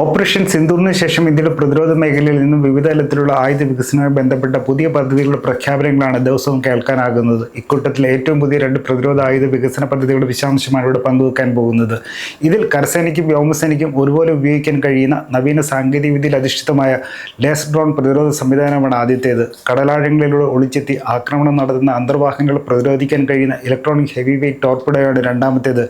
Operation സിന്ധൂറിന് ശേഷം ഇന്ത്യയുടെ പ്രതിരോധ മേഖലയിൽ നിന്നും വിവിധ തലത്തിലുള്ള ആയുധ വികസനവുമായി ബന്ധപ്പെട്ട പുതിയ പദ്ധതികളുടെ പ്രഖ്യാപനങ്ങളാണ് ദിവസവും കേൾക്കാനാകുന്നത്. ഇക്കൂട്ടത്തിലെ ഏറ്റവും പുതിയ രണ്ട് പ്രതിരോധ ആയുധ വികസന പദ്ധതികളുടെ വിശദാംശമാണ് ഇവിടെ പങ്കുവെക്കാൻ പോകുന്നത്. ഇതിൽ കരസേനയ്ക്കും വ്യോമസേനയ്ക്കും ഒരുപോലെ ഉപയോഗിക്കാൻ കഴിയുന്ന നവീന സാങ്കേതികവിദ്യയിൽ അധിഷ്ഠിതമായ ലേസ് ഡ്രോൺ പ്രതിരോധ സംവിധാനമാണ് ആദ്യത്തേത്. കടലാഴങ്ങളിലൂടെ ഒളിച്ചെത്തി ആക്രമണം നടത്തുന്ന അന്തർവാഹനങ്ങളെ പ്രതിരോധിക്കാൻ കഴിയുന്ന ഇലക്ട്രോണിക് ഹെവി വെയ്റ്റ് ടോർപ്പിഡോയാണ് രണ്ടാമത്തേത്.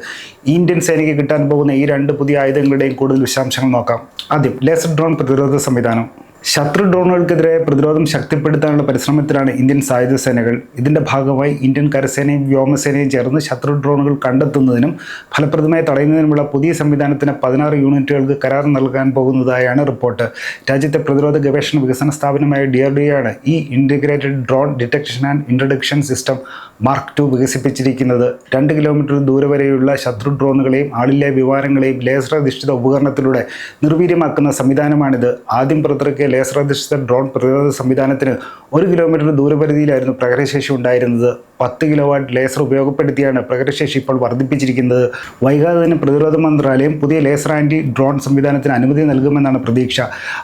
ഇന്ത്യൻ സേനയ്ക്ക് കിട്ടാൻ പോകുന്ന ഈ രണ്ട് പുതിയ ആയുധങ്ങളുടെയും കൂടുതൽ വിശദാംശങ്ങൾ നോക്കാം. ആദ്യം ലേസർ ഡ്രോൺ പ്രതിരോധ സംവിധാനം. ശത്രു ഡ്രോണുകൾക്കെതിരെ പ്രതിരോധം ശക്തിപ്പെടുത്താനുള്ള പരിശ്രമത്തിലാണ് ഇന്ത്യൻ സായുധ സേനകൾ ഇതിന്റെ ഭാഗമായി ഇന്ത്യൻ കരസേനയും വ്യോമസേനയും ചേർന്ന് ശത്രു ഡ്രോണുകൾ കണ്ടെത്തുന്നതിനും ഫലപ്രദമായി തടയുന്നതിനുമുള്ള പുതിയ സംവിധാനത്തിന് പതിനാറ് യൂണിറ്റുകൾക്ക് കരാർ നൽകാൻ പോകുന്നതായാണ് റിപ്പോർട്ട്. രാജ്യത്തെ പ്രതിരോധ ഗവേഷണ വികസന സ്ഥാപനമായ ഡി ആർ ഡി ആണ് ഈ integrated drone detection and introduction system mark two വികസിപ്പിച്ചിരിക്കുന്നത്. രണ്ട് കിലോമീറ്റർ ദൂരെ വരെയുള്ള ശത്രു ഡ്രോണുകളെയും ആളില്ലാ വിമാനങ്ങളെയും ലേസർ അധിഷ്ഠിത ഉപകരണത്തിലൂടെ നിർവീര്യമാക്കുന്ന സംവിധാനമാണിത്. ആദ്യം പുറത്തിറക്കിയ ലേസർ അധിഷ്ഠിത ഡ്രോൺ പ്രതിരോധ സംവിധാനത്തിന് ഒരു കിലോമീറ്റർ ദൂരപരിധിയിലായിരുന്നു പ്രകടശേഷി ഉണ്ടായിരുന്നത്. പത്ത് കിലോ വാട്ട് ലേസർ ഉപയോഗപ്പെടുത്തിയാണ് പ്രകടശേഷി ഇപ്പോൾ വർദ്ധിപ്പിച്ചിരിക്കുന്നത്. വൈകാതെ തന്നെ പ്രതിരോധ മന്ത്രാലയം പുതിയ ലേസർ ആന്റി ഡ്രോൺ സംവിധാനത്തിന് അനുമതി നൽകുമെന്നാണ് പ്രതീക്ഷ.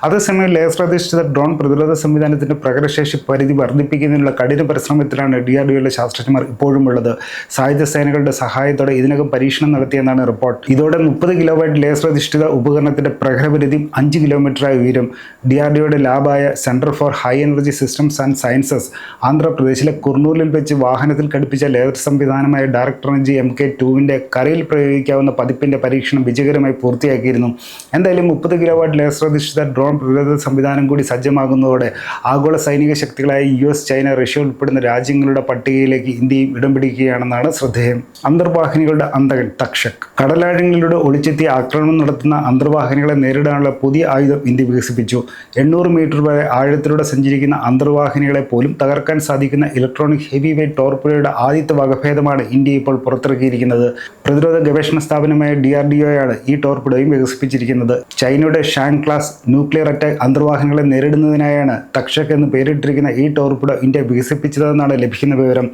അതേസമയം ലേസർ അധിഷ്ഠിത ഡ്രോൺ പ്രതിരോധ സംവിധാനത്തിന്റെ പ്രകടശേഷി പരിധി വർദ്ധിപ്പിക്കുന്നതിനുള്ള കഠിന പരിശ്രമത്തിലാണ് ഡി ആർ ഡിയുടെ ശാസ്ത്രജ്ഞന്മാർ ഇപ്പോഴുമുള്ളത് സായുധ സേനകളുടെ സഹായത്തോടെ ഇതിനകം പരീക്ഷണം നടത്തിയെന്നാണ് റിപ്പോർട്ട്. ഇതോടെ മുപ്പത് കിലോ വാട്ട് ലേസർ അധിഷ്ഠിത ഉപകരണത്തിന്റെ പ്രഹരപരിധി അഞ്ച് കിലോമീറ്ററായി ഉയരും. ഡി ആർ ഡിയുടെ ലാബായ centre for high energy systems and sciences ആന്ധ്രാപ്രദേശിലെ കുർണൂലിൽ വെച്ച് വാഹനത്തിൽ ഘടിപ്പിച്ച ലേസർ സംവിധാനമായ ഡയറക്ടർ എനർജി എം കെ ടുവിന്റെ കരയിൽ പ്രയോഗിക്കാവുന്ന പതിപ്പിന്റെ പരീക്ഷണം വിജയകരമായി പൂർത്തിയാക്കിയിരുന്നു. എന്തായാലും മുപ്പത് കിലോ വാട്ട് ലേസർ അധിഷ്ഠിത ഡ്രോൺ പ്രതിരോധ സംവിധാനം കൂടി സജ്ജമാകുന്നതോടെ ആഗോള സൈനിക ശക്തികളായ യു എസ് ചൈന റഷ്യ ഉൾപ്പെടുന്ന രാജ്യങ്ങളുടെ പട്ടികയിലേക്ക് ഇന്ത്യയും ഇടം പിടിക്കുകയാണെന്നാണ് ശ്രദ്ധേയം. അന്തർവാഹിനികളുടെ അന്തകൻ തക്ഷക്. കടലാഴങ്ങളിലൂടെ ഒളിച്ചെത്തി ആക്രമണം നടത്തുന്ന അന്തർവാഹിനികളെ നേരിടാനുള്ള പുതിയ ആയുധം ഇന്ത്യ വികസിപ്പിച്ചു. എണ്ണൂറ് മീറ്റർ വരെ ആഴത്തിലൂടെ സഞ്ചരിക്കുന്ന അന്തർവാഹിനികളെ പോലും തകർക്കാൻ സാധിക്കുന്ന ഇലക്ട്രോണിക് ഹെവി വെയ്റ്റ് ടോർപ്പിഡോയുടെ ആദ്യത്തെ വകഭേദമാണ് ഇന്ത്യ ഇപ്പോൾ പുറത്തിറക്കിയിരിക്കുന്നത്. പ്രതിരോധ ഗവേഷണ സ്ഥാപനമായ ഡി ആർ ഡി ഒയാണ് ഈ ടോർപ്പിഡോയും വികസിപ്പിച്ചിരിക്കുന്നത്. ചൈനയുടെ ഷാൻ ക്ലാസ് ന്യൂക്ലിയർ അറ്റാക്ക് അന്തർവാഹനങ്ങളെ നേരിടുന്നതിനായാണ് തക്ഷക് എന്ന് പേരിട്ടിരിക്കുന്ന ഈ ടോർപ്പിഡോ ഇന്ത്യ വികസിപ്പിച്ചതെന്നാണ് ലഭിക്കുന്ന വിവരം.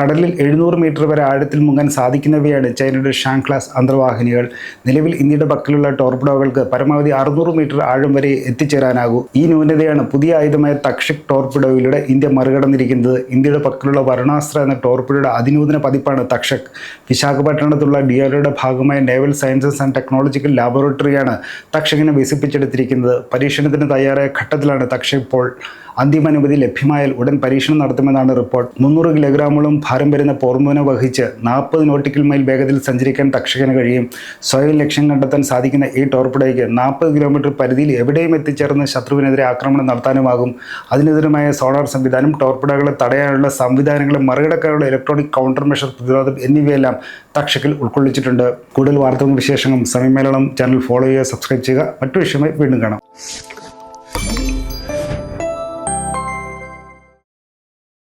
കടലിൽ എഴുന്നൂറ് മീറ്റർ വരെ ആഴത്തിൽ മുങ്ങാൻ സാധിക്കുന്നവയാണ് ചൈനയുടെ ഷാൻ ക്ലാസ് അന്തർവാഹിനികൾ. നിലവിൽ ഇന്ത്യയുടെ പക്കലുള്ള ടോർപ്പിഡോകൾക്ക് പരമാവധി അറുന്നൂറ് മീറ്റർ ആഴം വരെ എത്തിച്ചേരാനാകൂ. ഈ ന്യൂനതയാണ് പുതിയ ആയുധമായ തക്ഷക് ടോർപ്പിഡോയിലൂടെ ഇന്ത്യ മറികടന്നിരിക്കുന്നത്. ഇന്ത്യയുടെ പക്കലുള്ള വരുണാസ്ത്ര എന്ന ടോർപ്പിഡോയുടെ അതിനൂതന പതിപ്പാണ് തക്ഷക്. വിശാഖപട്ടണത്തുള്ള ഡിആർഡിയുടെ ഭാഗമായ നേവൽ സയൻസസ് ആൻഡ് ടെക്നോളജിക്കൽ ലാബോറട്ടറിയാണ് തക്ഷകിനെ വികസിപ്പിച്ചെടുത്തിരിക്കുന്നത്. പരീക്ഷണത്തിന് തയ്യാറായ ഘട്ടത്തിലാണ് തക്ഷക് ഇപ്പോൾ അന്തിമ അനുമതി ലഭ്യമായാൽ ഉടൻ പരീക്ഷണം നടത്തുമെന്നാണ് റിപ്പോർട്ട്. മുന്നൂറ് കിലോഗ്രാമോളം ഭാരം വരുന്ന പോർമുന വഹിച്ച് നാൽപ്പത് നോട്ടിക്കൽ മൈൽ വേഗത്തിൽ സഞ്ചരിക്കാൻ തക്ഷകന് കഴിയും. സ്വയം ലക്ഷ്യം കണ്ടെത്താൻ സാധിക്കുന്ന ഈ ടോർപ്പിഡോയ്ക്ക് നാൽപ്പത് കിലോമീറ്റർ പരിധിയിൽ എവിടെയും എത്തിച്ചേർന്ന് ശത്രുവിനെതിരെ ആക്രമണം നടത്താനുമാകും. അതിനെതിരുമായ സോണാർ സംവിധാനം ടോർപ്പിഡോകളെ തടയാനുള്ള സംവിധാനങ്ങളെ മറികടക്കാനുള്ള ഇലക്ട്രോണിക് കൗണ്ടർ മെഷർ പ്രതിരോധം എന്നിവയെല്ലാം തക്ഷകിൽ ഉൾക്കൊള്ളിച്ചിട്ടുണ്ട്. കൂടുതൽ വാർത്തകളും വിശേഷങ്ങളും സമയമേളനം ചാനൽ ഫോളോ ചെയ്യുക സബ്സ്ക്രൈബ് ചെയ്യുക. മറ്റു വിഷയമായി വീണ്ടും കാണാം.